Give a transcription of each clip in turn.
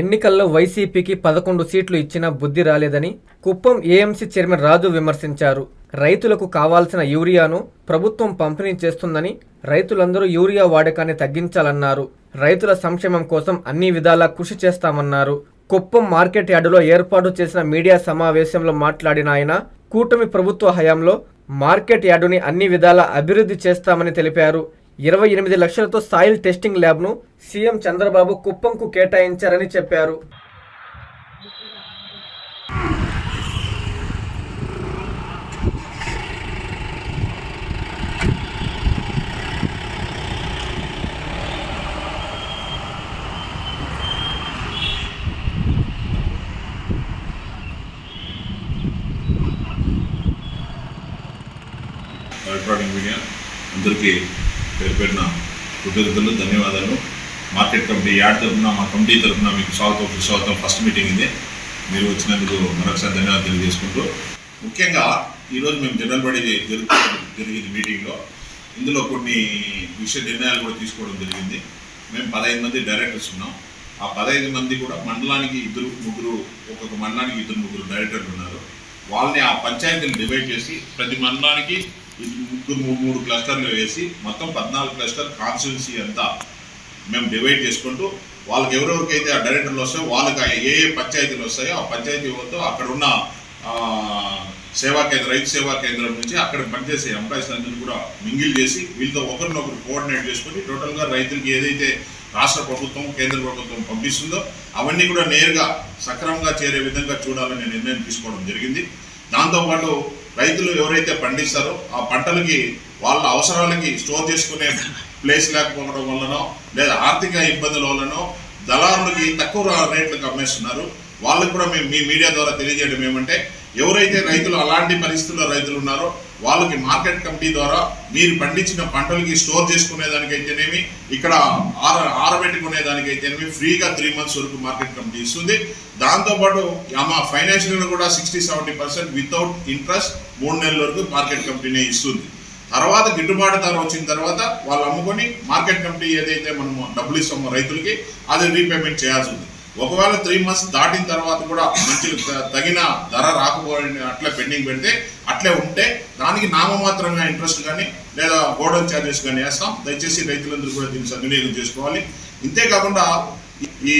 ఎన్నికల్లో వైసీపీకి పదకొండు సీట్లు ఇచ్చినా బుద్ధి రాలేదని కుప్పం ఏఎంసీ చైర్మన్ రాజు విమర్శించారు. రైతులకు కావాల్సిన యూరియాను ప్రభుత్వం పంపిణీ చేస్తుందని రైతులందరూ యూరియా వాడకాన్ని తగ్గించాలన్నారు. రైతుల సంక్షేమం కోసం అన్ని విధాలా కృషి చేస్తామన్నారు. కుప్పం మార్కెట్ యార్డులో ఏర్పాటు చేసిన మీడియా సమావేశంలో మాట్లాడిన ఆయన కూటమి ప్రభుత్వ హయాంలో మార్కెట్ యార్డుని అన్ని విధాలా అభివృద్ధి చేస్తామని తెలిపారు. ఇరవై ఎనిమిది లక్షలతో సాయిల్ టెస్టింగ్ ల్యాబ్ను సీఎం చంద్రబాబు కుప్పంకు కేటాయించారని చెప్పారు. అందరికీ పేరు పెట్టిన కృతజ్ఞతలు ధన్యవాదాలు. మార్కెట్ కమిటీ యాడ్ తరఫున మా కమిటీ తరఫున మీకు స్వాగతం సుస్వాగతం. ఫస్ట్ మీటింగ్ ఇది. మీరు వచ్చినందుకు మరొకసారి ధన్యవాదాలు తెలియజేసుకుంటూ ముఖ్యంగా ఈరోజు మేము జనరల్ బాడీ జరుగుతూ జరిగింది మీటింగ్లో. ఇందులో కొన్ని విషయ నిర్ణయాలు కూడా తీసుకోవడం జరిగింది. మేము పదహైదు మంది డైరెక్టర్స్ ఉన్నాం. ఆ పదహైదు మంది కూడా మండలానికి ఇద్దరు ముగ్గురు ఒక్కొక్క మండలానికి ఇద్దరు ముగ్గురు డైరెక్టర్లు ఉన్నారు. వాళ్ళని ఆ పంచాయతీని డివైడ్ చేసి ప్రతి మండలానికి చుట్టూ మూడు మూడు క్లస్టర్లు వేసి మొత్తం పద్నాలుగు క్లస్టర్ కాన్స్టిట్యున్సీ అంతా మేము డివైడ్ చేసుకుంటూ వాళ్ళకి ఎవరెవరికైతే ఆ డైరెక్టర్లు వస్తాయో వాళ్ళకి ఏ ఏ పంచాయతీలు వస్తాయో ఆ పంచాయతీ వాళ్ళతో అక్కడ ఉన్న సేవా కేంద్రం రైతు సేవా కేంద్రం నుంచి అక్కడ పనిచేసే ఎంప్లాయీస్ అందరినీ కూడా మింగిల్ చేసి వీళ్ళతో ఒకరినొకరు కోఆర్డినేట్ చేసుకొని టోటల్గా రైతులకి ఏదైతే రాష్ట్ర ప్రభుత్వం కేంద్ర ప్రభుత్వం పంపిస్తుందో అవన్నీ కూడా నేరుగా సక్రమంగా చేరే విధంగా చూడాలని నిర్ణయం తీసుకోవడం జరిగింది. దాంతోపాటు రైతులు ఎవరైతే పండిస్తారో ఆ పంటలకి వాళ్ళ అవసరాలకి స్టోర్ చేసుకునే ప్లేస్ లేకపోవడం వల్లనో లేదా ఆర్థిక ఇబ్బందుల వల్లనో దళారులకి తక్కువ రేట్లకు అమ్మేస్తున్నారు. వాళ్ళకు కూడా మేము మీ మీడియా ద్వారా తెలియజేయడం ఏమంటే ఎవరైతే రైతులు అలాంటి పరిస్థితుల్లో రైతులు ఉన్నారో వాళ్ళకి మార్కెట్ కమిటీ ద్వారా మీరు పండించిన పంటలకి స్టోర్ చేసుకునేదానికైతేనేమి ఇక్కడ ఆర ఆరబెట్టుకునేదానికైతేనేమి ఫ్రీగా త్రీ మంత్స్ వరకు మార్కెట్ కమిటీ ఇస్తుంది. దాంతోపాటు మా ఫైనాన్షియల్ కూడా sixty seventy percent without interest మూడు నెలల వరకు మార్కెట్ కమిటీనే ఇస్తుంది. తర్వాత గిట్టుబాటు ధర వచ్చిన తర్వాత వాళ్ళు అమ్ముకొని మార్కెట్ కమిటీ ఏదైతే మనము డబ్బులు ఇస్తామో రైతులకి అది రీపేమెంట్ చేయాల్సి ఉంది. ఒకవేళ త్రీ మంత్స్ దాటిన తర్వాత కూడా మంచి తగిన ధర రాకపోయిన అట్లే పెండింగ్ పెడితే అట్లే ఉంటే దానికి నామమాత్రంగా ఇంట్రెస్ట్ కానీ లేదా గోడౌన్ ఛార్జెస్ కానీ వేస్తాం. దయచేసి రైతులందరూ కూడా దీన్ని సద్వినియోగం చేసుకోవాలి. ఇంతే కాకుండా ఈ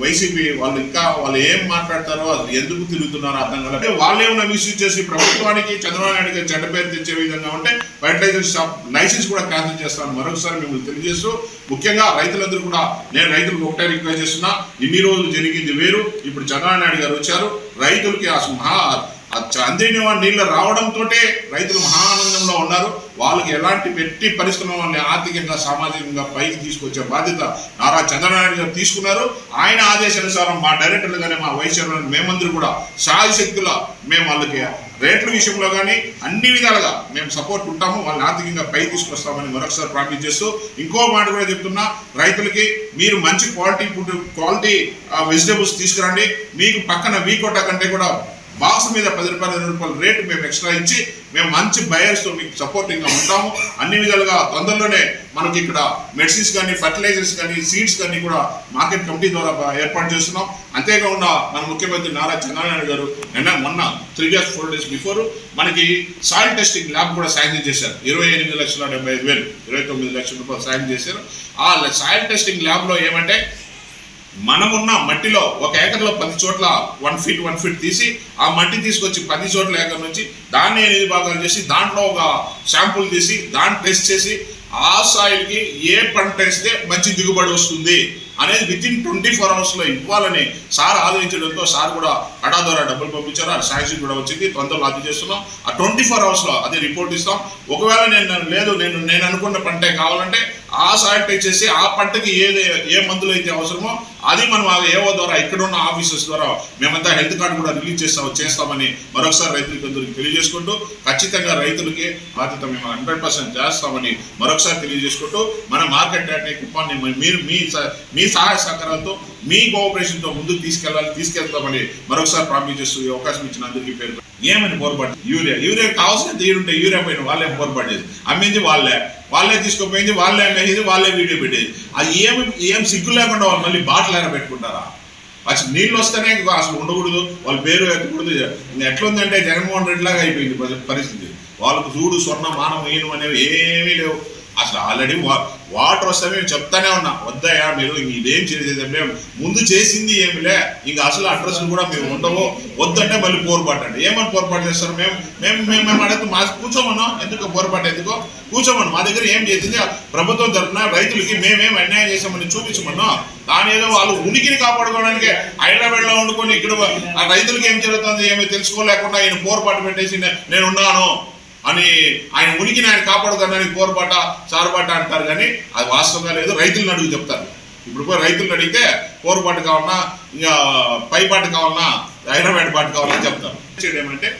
వైసీపీ వాళ్ళు ఇంకా వాళ్ళు ఏం మాట్లాడతారో అది ఎందుకు తిరుగుతున్నారో అర్థం కాలేదు. అంటే వాళ్ళు ఏమైనా మిస్యూజ్ చేసి ప్రభుత్వానికి చంద్రబాబు నాయుడు చెడ్డ పేరు తెచ్చే విధంగా ఉంటే ఫర్టిలైజర్ షాప్ లైసెన్స్ కూడా క్యాన్సిల్ చేస్తాను మరొకసారి మిమ్మల్ని తెలియజేస్తూ ముఖ్యంగా రైతులందరూ కూడా నేను రైతులకు ఒకటే రిక్వెస్ట్ చేస్తున్నా ఇన్ని రోజులు జరిగింది వేరు ఇప్పుడు చంద్రబాబు నాయుడు గారు వచ్చారు రైతులకి ఆ మహా ఆ చంద్రుని నీళ్ళు రావడంతో రైతులు మహానందంలో ఉన్నారు. వాళ్ళకి ఎలాంటి పెట్టి పరిశ్రమ వాళ్ళని ఆర్థికంగా సామాజికంగా పైకి తీసుకొచ్చే బాధ్యత నారా చంద్రనారాయణ గారు తీసుకున్నారు. ఆయన ఆదేశానుసారం మా డైరెక్టర్లు కానీ మా వైస్ చైర్మన్ మేమందరూ కూడా శాయశక్తుల మేము వాళ్ళకి రేట్ల విషయంలో కానీ అన్ని విధాలుగా మేము సపోర్ట్ ఉంటాము. వాళ్ళని ఆర్థికంగా పై తీసుకొస్తామని మరొకసారి ప్రామిస్ చేస్తూ ఇంకో మాట కూడా చెప్తున్నా. రైతులకి మీరు మంచి క్వాలిటీ ఫుడ్ క్వాలిటీ వెజిటేబుల్స్ తీసుకురండి. మీకు పక్కన వీకోట కంటే కూడా బాక్స్ మీద పది రూపాయలు ఇరవై రూపాయలు రేటు మేము ఎక్స్ట్రా ఇచ్చి మేము మంచి బయర్స్తో మీకు సపోర్టింగ్గా ఉంటాము. అన్ని విధాలుగా తొందరలోనే మనకి ఇక్కడ మెడిసిన్స్ కానీ ఫర్టిలైజర్స్ కానీ సీడ్స్ కానీ కూడా మార్కెట్ కమిటీ ద్వారా ఏర్పాటు చేస్తున్నాం. అంతేకాకుండా మన ముఖ్యమంత్రి నారా చంద్రబాబు గారు నిన్న మొన్న three days four days before మనకి సాయిల్ టెస్టింగ్ ల్యాబ్ కూడా శాంక్షన్ చేశారు. ఇరవై ఎనిమిది లక్షల డెబ్బై ఐదు వేలు ఇరవై తొమ్మిది లక్షల రూపాయలు శాంక్షన్ చేశారు. ఆ సాయిల్ టెస్టింగ్ ల్యాబ్లో ఏమంటే మనమున్న మట్టిలో ఒక ఏకర్లో పది చోట్ల వన్ ఫీట్ వన్ ఫీట్ తీసి ఆ మట్టి తీసుకొచ్చి పది చోట్ల ఏకర్ నుంచి దాన్ని ఎనిమిది భాగాలు చేసి దాంట్లో ఒక శాంపుల్ తీసి దాన్ని టెస్ట్ చేసి ఆ సాయిల్కి ఏ పంట వేస్తే మంచి దిగుబడి వస్తుంది అనేది విత్ ఇన్ ట్వంటీ ఫోర్ అవర్స్లో ఇవ్వాలని సార్ ఆలోచించడంతో సార్ కూడా కడా ద్వారా డబ్బులు పంపించారు. ఆ శాంక్షన్ కూడా వచ్చింది. తొందరలో అది చేస్తున్నాం. ఆ ట్వంటీ ఫోర్ అవర్స్లో అది రిపోర్ట్ ఇస్తాం. ఒకవేళ నేను లేదు నేను నేను అనుకున్న పంటే కావాలంటే ఆ సాయిల్ టెస్ట్ చేసి ఆ పంటకి ఏది ఏ మందులు అయితే అవసరమో అది మనం ఆ ఏవో ద్వారా ఇక్కడ ఉన్న ఆఫీసెస్ ద్వారా మేమంతా హెల్త్ కార్డు కూడా రిలీజ్ చేస్తాం చేస్తామని మరొకసారి రైతులకి అందరికి తెలియజేసుకుంటూ ఖచ్చితంగా రైతులకి బాధ్యత మేము హండ్రెడ్ పర్సెంట్ చేస్తామని మరొకసారి తెలియజేసుకుంటూ మన మార్కెట్ యార్డ్ని కుప్పాన్ని మీరు మీ స- మీ సహాయ సహకారాలతో మీ కోఆపరేషన్తో ముందుకు తీసుకెళ్ళాలి తీసుకెళ్తామని మరొకసారి ప్రామిస్ చేస్తూ ఈ అవకాశం ఇచ్చిన అందరికీ పేరు ఏమని పొరపాటు? యూరియా. యూరియా కావాల్సిన తీరుంటే యూరియా పైన వాళ్ళే పొరపాటు అమ్మింది వాళ్ళే. వాళ్ళే తీసుకుపోయింది వాళ్ళే అమ్మేది వాళ్ళే వీడియో పెట్టేది. అది ఏమి ఏం సిగ్గు లేకుండా వాళ్ళు మళ్ళీ బాటలు అయినా పెట్టుకుంటారా? అసలు నీళ్ళు వస్తేనే అసలు ఉండకూడదు. వాళ్ళ పేరు ఎత్తకూడదు. ఎట్లుందంటే జగన్మోహన్ రెడ్డి లాగా అయిపోయింది పరిస్థితి. వాళ్ళకు చూడు స్వర్ణ మానం ఈయనం అనేవి ఏమీ లేవు. అసలు ఆల్రెడీ వా వాటర్ వస్తే మేము చెప్తానే ఉన్నా వద్దయా మీరు ఇదేం చేసేది? మేము ముందు చేసింది ఏమిలే? ఇంకా అసలు అడ్రస్ కూడా మేము ఉండవు. వద్దంటే మళ్ళీ పోరుపాటు అంటే ఏమని పోరుపాటు చేస్తారు? మేము మేము మేము మేము అడిగితే మా కూర్చోమన్నాం ఎందుకు పోరుపాటు? ఎందుకో? కూర్చోమన్నాం మా దగ్గర ఏం చేసింది? ప్రభుత్వం తరఫున రైతులకి మేమేం అన్యాయం చేసామని చూపించమన్నాం దాని ఏదో వాళ్ళు ఉనికిని కాపాడుకోవడానికి హైదరాబాద్లో వండుకొని ఇక్కడ ఆ రైతులకి ఏం జరుగుతుంది? ఏమీ తెలుసుకోలేకుండా ఈయన పోరుపాటు పెట్టేసి నేను ఉన్నాను అని ఆయన ఉనికిని ఆయన కాపాడుతానని పోరుబాట సారుబాట అంటారు కానీ అది వాస్తవంగా లేదు. రైతులను అడుగు చెప్తారు. ఇప్పుడు పోయి రైతులను అడిగితే పోరుబాటు కావాలన్నా ఇంకా పైపాటు కావాలన్నా హైదరాబాద్ పాటు కావాలని చెప్తారు. ఏమంటే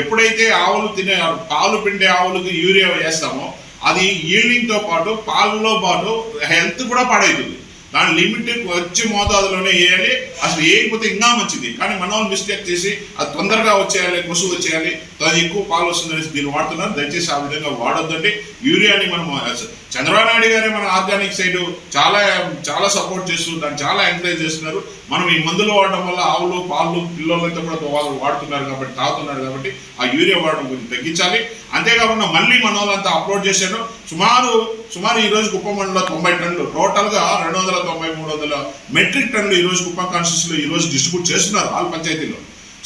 ఎప్పుడైతే ఆవులు తినే పాలు పిండే ఆవులకు యూరియా వేస్తామో అది ఈల్డింగ్తో పాటు పాలలో పాటు హెల్త్ కూడా పాడవుతుంది దాని లిమిట్ వచ్చే మోతాదులోనే వేయాలి. అసలు వేయకపోతే ఇంకా మంచిది. కానీ మన వాళ్ళు మిస్టేక్ చేసి అది తొందరగా వచ్చేయాలి ముసుగు వచ్చేయాలి. అది ఎక్కువ పాలు వస్తుందనేసి దీన్ని వాడుతున్నారు. దయచేసి ఆ విధంగా వాడొద్దండి. యూరియాని మనం చంద్రబాబు నాయుడు గారే మన ఆర్గానిక్ సైడ్ చాలా చాలా సపోర్ట్ చేస్తూ దాన్ని చాలా ఎంకరేజ్ చేస్తున్నారు. మనం ఈ మందులు వాడడం వల్ల ఆవులు పాలు పిల్లలంతా కూడా వాళ్ళు వాడుతున్నారు కాబట్టి తాగుతున్నారు కాబట్టి ఆ యూరియా వాడడం కొంచెం తగ్గించాలి. అంతేకాకుండా మళ్ళీ మన వాళ్ళంతా అప్లోడ్ చేశాడు సుమారు సుమారు ఈ రోజు కుప్పం మండలంలో తొంభై టన్నులు టోటల్గా రెండు వందల తొంభై మూడు వందల మెట్రిక్ టన్నులు ఈ రోజు కుప్పం కాన్స్టిట్యూన్సీలో ఈ రోజు డిస్ట్రిబ్యూట్ చేస్తున్నారు ఆల్ పంచాయతీలో.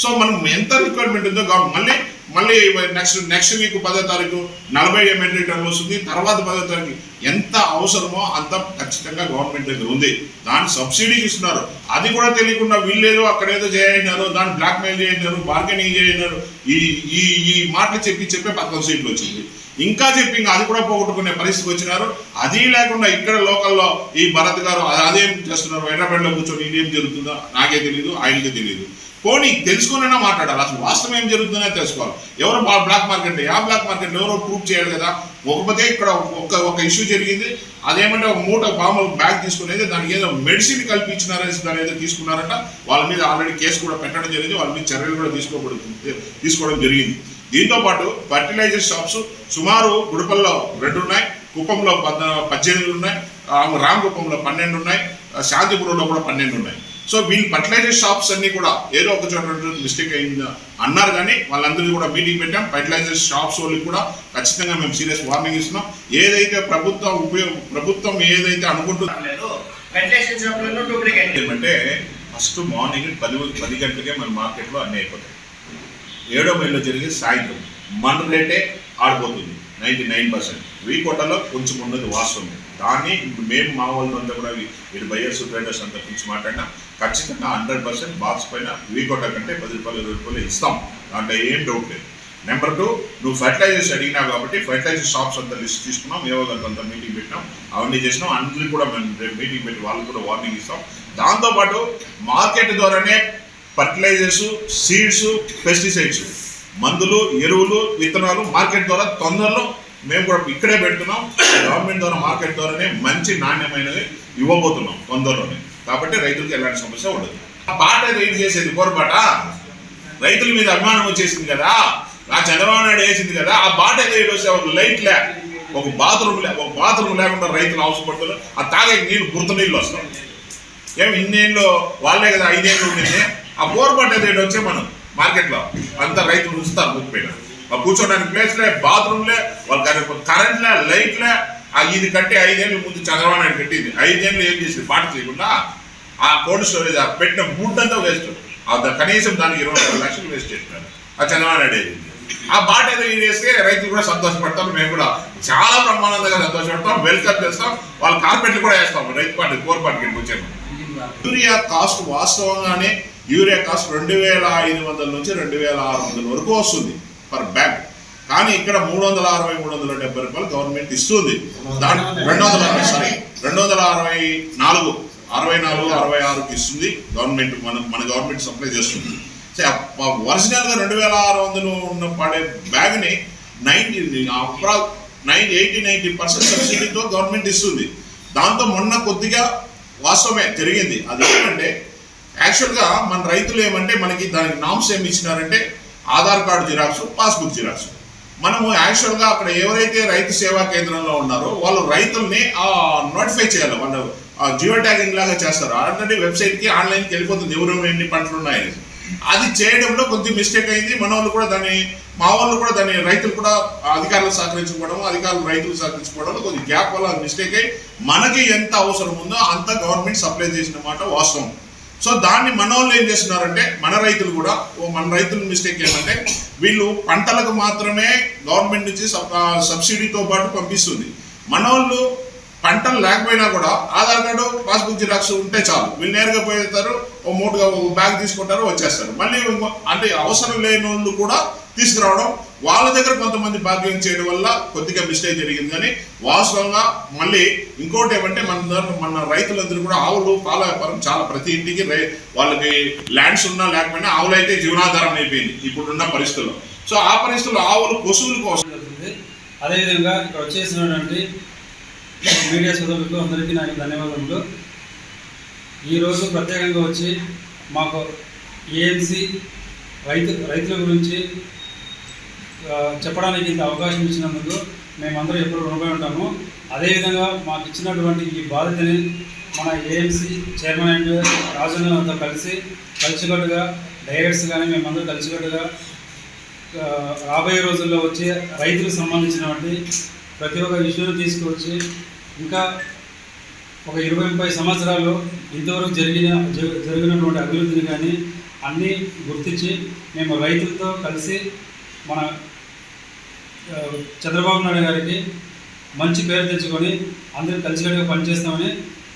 సో మనం ఎంత రిక్వైర్మెంట్ ఉందో కాబట్టి మళ్ళీ మళ్ళీ నెక్స్ట్ నెక్స్ట్ వీక్ పదో తారీఖు నలభై మెట్రిక్ టన్నులు వస్తుంది. తర్వాత పదో తారీఖు ఎంత అవసరమో అంత ఖచ్చితంగా గవర్నమెంట్ దగ్గర ఉంది. దాన్ని సబ్సిడీకి ఇస్తున్నారు. అది కూడా తెలియకుండా వీళ్ళేదో అక్కడేదో చేయన్నారు దాన్ని బ్లాక్మెయిల్ చేయన్నారు బార్గెనింగ్ చేయన్నారు ఈ ఈ ఈ మాటలు చెప్పి చెప్పే పక్కన సీట్లు వచ్చింది. ఇంకా చెప్పి ఇంకా అది కూడా పోగొట్టుకునే పరిస్థితికి వచ్చినారు. అది లేకుండా ఇక్కడ లోకల్లో ఈ భరత్ గారు అది- అదేం చేస్తున్నారు. హైదరాబాద్లో కూర్చొని ఇదేం జరుగుతుందో నాకే తెలియదు ఆయనకే తెలియదు పోనీ తెలుసుకునైనా మాట్లాడాలి? అసలు వాస్తవం ఏం జరుగుతుందో తెలుసుకోవాలి. ఎవరు బ్లాక్ మార్కెట్ ఆ బ్లాక్ మార్కెట్ ఎవరో ప్రూవ్ చేయాలి కదా? ఒకపోతే ఇక్కడ ఒక ఒక ఇష్యూ జరిగింది. అదేమంటే ఒక మూట బాంబు బ్యాగ్ తీసుకునేది దానికి ఏదో మెడిసిన్ కల్పించినారని దాని ఏదో తీసుకున్నారంట. వాళ్ళ మీద ఆల్రెడీ కేసు కూడా పెట్టడం జరిగింది. వాళ్ళ మీద చర్యలు కూడా తీసుకోబడుతుంది తీసుకోవడం జరిగింది. దీంతో పాటు ఫర్టిలైజర్ షాప్స్ సుమారు గుడపల్లో రెండు ఉన్నాయి. కుప్పంలో పద్నా పద్దెనిమిది ఉన్నాయి. రామ్ రామకుప్పంలో పన్నెండు ఉన్నాయి. శాంతిపురంలో కూడా పన్నెండు ఉన్నాయి. సో వీళ్ళు ఫర్టిలైజర్ షాప్స్ అన్ని కూడా ఏదో ఒక చోట మిస్టేక్ అయింది అన్నారు కానీ వాళ్ళందరినీ కూడా మీటింగ్ పెట్టాం. ఫర్టిలైజర్ షాప్స్ వాళ్ళకి కూడా ఖచ్చితంగా మేము సీరియస్ వార్నింగ్ ఇస్తున్నాం. ఏదైతే ప్రభుత్వం ఉపయోగ ప్రభుత్వం ఏదైతే అనుకుంటుందో ఏమంటే ఫస్ట్ మార్నింగ్ పది పది గంటలకే మన మార్కెట్లో అన్నీ అయిపోతాయి. ఏడో మైల్లో జరిగే సాయంత్రం మన రేటే ఆడిపోతుంది నైంటీ నైన్ పర్సెంట్. వీకోటలో కొంచెం ఉన్నది వాస్తవం దాన్ని ఇప్పుడు మేము మా వాళ్ళంతా కూడా వీళ్ళు బయర్స్ ట్రేడర్స్ అంతా గురించి మాట్లాడినా ఖచ్చితంగా హండ్రెడ్ పర్సెంట్ బాక్స్ పైన వీకోట కంటే పది రూపాయలు ఇరవై రూపాయలు ఇస్తాం. దాంట్లో ఏం డౌట్ లేదు. నెంబర్ టూ నువ్వు ఫర్టిలైజర్స్ అడిగినావు కాబట్టి ఫర్టిలైజర్ షాప్స్ అంతా లిస్ట్ తీసుకున్నాం. ఏవో అంతా మీటింగ్ పెట్టినాం. అవన్నీ చేసినాం. అందరికీ కూడా మేము రేపు మీటింగ్ పెట్టి వాళ్ళకి కూడా వార్నింగ్ ఇస్తాం. దాంతోపాటు మార్కెట్ ద్వారానే ఫర్టిలైజర్స్ సీడ్స్ పెస్టిసైడ్స్ మందులు ఎరువులు విత్తనాలు మార్కెట్ ద్వారా తొందరలో మేము కూడా ఇక్కడే పెడుతున్నాం. గవర్నమెంట్ ద్వారా మార్కెట్ ద్వారానే మంచి నాణ్యమైనవి ఇవ్వబోతున్నాం తొందరలోనే. కాబట్టి రైతులకు ఎలాంటి సమస్య ఉండదు. ఆ పాట రైతు చేసేది? పొరపాట? రైతుల మీద అభిమానం వచ్చేసింది కదా. ఆ చంద్రబాబు నాయుడు వేసింది కదా. ఆ బాట రేటు వస్తే ఒక లైట్ లే ఒక బాత్రూమ్ లే ఒక బాత్రూమ్ లేకుండా రైతులు అవసరపడుతున్నారు ఆ తాగే నీళ్ళు గుర్తు నీళ్ళు వస్తాం ఏం ఇన్నేళ్ళు వాళ్ళే కదా ఐదేళ్ళు ఉండింది. ఆ బోర్ పట్టేది వచ్చే మనం మార్కెట్లో అంతా రైతులు ఉంచుతారు ముప్పిన వాళ్ళు కూర్చోడానికి ప్లేస్లే బాత్రూమ్లే వాళ్ళ కరెంట్లే లైట్లే ఆ ఇది కట్టి ఐదేళ్ళు ముందు చంద్రబాబు నాయుడు కట్టింది. ఐదేళ్ళు ఏం చేసింది? పాట చేయకుండా ఆ కోల్డ్ స్టోరేజ్ ఆ పెట్టిన మూడంతా వేస్ట్ కనీసం దానికి ఇరవై నాలుగు లక్షలు వేస్ట్ చేసినారు ఆ చంద్రబాబు నాయుడు ఆ బాట ఏదో వేస్తే రైతులు కూడా సంతోషపడతాం మేము కూడా చాలా బ్రహ్మానందంగా సంతోషపడతాం. వెల్కమ్ చేస్తాం. వాళ్ళ కార్పెట్లు కూడా వేస్తాం. రైతు పార్టీ కోర్ పార్టీకి వచ్చాము. యూరియా కాస్ట్ వాస్తవంగానే యూరియా కాస్ట్ రెండు వేల ఐదు వందల నుంచి రెండు వేల ఆరు వందల వరకు వస్తుంది పర్ బ్యాగ్ కానీ ఇక్కడ మూడు వందల అరవై మూడు వందల డెబ్బై రూపాయలు గవర్నమెంట్ ఇస్తుంది. దాని రెండు వందల అరవై సారీ రెండు వందల అరవై నాలుగు అరవై నాలుగు అరవై ఆరుకి ఇస్తుంది. గవర్నమెంట్ మన మన గవర్నమెంట్ సప్లై చేస్తుంది. ఒరిజినల్గా రెండు వేల ఆరు వందలు ఉన్న పడే బ్యాగ్ని నైన్టీ అప్రా నైన్ ఎయిటీ నైన్టీ పర్సెంట్ సబ్సిడీతో గవర్నమెంట్ ఇస్తుంది. దాంతో మొన్న కొద్దిగా వాస్తవమే జరిగింది. అది ఏంటంటే యాక్చువల్గా మన రైతులు ఏమంటే మనకి దానికి నామ్స్ ఏమి ఇచ్చినారంటే Aadhaar card xerox passbook xerox. మనము యాక్చువల్గా అక్కడ ఎవరైతే రైతు సేవా కేంద్రంలో ఉన్నారో వాళ్ళు రైతుల్ని నోటిఫై చేయాలి. వాళ్ళు జియో ట్యాగింగ్ లాగా చేస్తారు. ఆల్రెడీ వెబ్సైట్కి ఆన్లైన్కి వెళ్ళిపోతుంది. ఎవరు ఎన్ని పంటలు ఉన్నాయని అది చేయడంలో కొద్ది మిస్టేక్ అయింది. మన వాళ్ళు కూడా దాన్ని మా వాళ్ళు కూడా దాన్ని రైతులు కూడా అధికారులు సహకరించుకోవడం అధికారులు రైతులు సహకరించుకోవడం కొద్ది గ్యాప్ వల్ల మిస్టేక్ అయ్యి మనకి ఎంత అవసరం ఉందో అంత గవర్నమెంట్ సప్లై చేసిన మాట వాస్తవం. సో దాన్ని మనోళ్ళు ఏం చేస్తున్నారంటే మన రైతులు కూడా ఓ మన రైతుల మిస్టేక్ ఏంటంటే వీళ్ళు పంటలకు మాత్రమే గవర్నమెంట్ నుంచి సబ్- సబ్సిడీతో పాటు పంపిస్తుంది. మనోళ్ళు పంటలు లేకపోయినా కూడా ఆధార్ కార్డు పాస్బుక్ జిరాక్స్ ఉంటే చాలు. వీళ్ళు నేరుగా పోతారు ఓ మూటగా బ్యాగ్ తీసుకుంటారు వచ్చేస్తారు. మళ్ళీ అంటే అవసరం లేని వాళ్ళు కూడా తీసుకురావడం వాళ్ళ దగ్గర కొంతమంది భాగ్యం చేయడం వల్ల కొద్దిగా మిస్టేక్ జరిగింది. కానీ వాస్తవంగా మళ్ళీ ఇంకోటి ఏమంటే మన దగ్గర- మన రైతులందరూ కూడా ఆవులు పాల వ్యాపారం చాలా ప్రతి ఇంటికి వాళ్ళకి ల్యాండ్స్ ఉన్నా లేకపోయినా ఆవులు అయితే జీవనాధారం అయిపోయింది ఇప్పుడున్న పరిస్థితుల్లో. సో ఆ పరిస్థితుల్లో ఆవులు పశువుల కోసం జరుగుతుంది. అదేవిధంగా ఇక్కడ వచ్చేసినటువంటి మీడియా సోదరులకు అందరికీ నాకు ధన్యవాదములు. ఈరోజు ప్రత్యేకంగా వచ్చి మాకు ఏఎంసీ రైతు రైతుల గురించి చెప్పడానికి ఇంత అవకాశం ఇచ్చినందుకు మేమందరం ఎప్పుడు రుణపై ఉంటాము. అదేవిధంగా మాకు ఇచ్చినటువంటి ఈ బాధ్యతని మన ఏఎంసీ చైర్మన్ అండ్ రాజన్నతో కలిసి కలిసికట్టుగా డైరెక్ట్స్ కానీ మేమందరం కలిసికట్టుగా రాబోయే రోజుల్లో వచ్చే రైతులకు సంబంధించినటువంటి ప్రతి ఒక్క ఇష్యూని తీసుకువచ్చి ఇంకా ఒక ఇరవై ముప్పై సంవత్సరాలు ఇంతవరకు జరిగిన జ- జరిగినటువంటి అభివృద్ధిని కానీ అన్నీ గుర్తించి మేము రైతులతో కలిసి మన చంద్రబాబు నాయుడు గారికి మంచి పేరు తెచ్చుకొని అందరూ కలిసికట్టుగా పనిచేస్తామని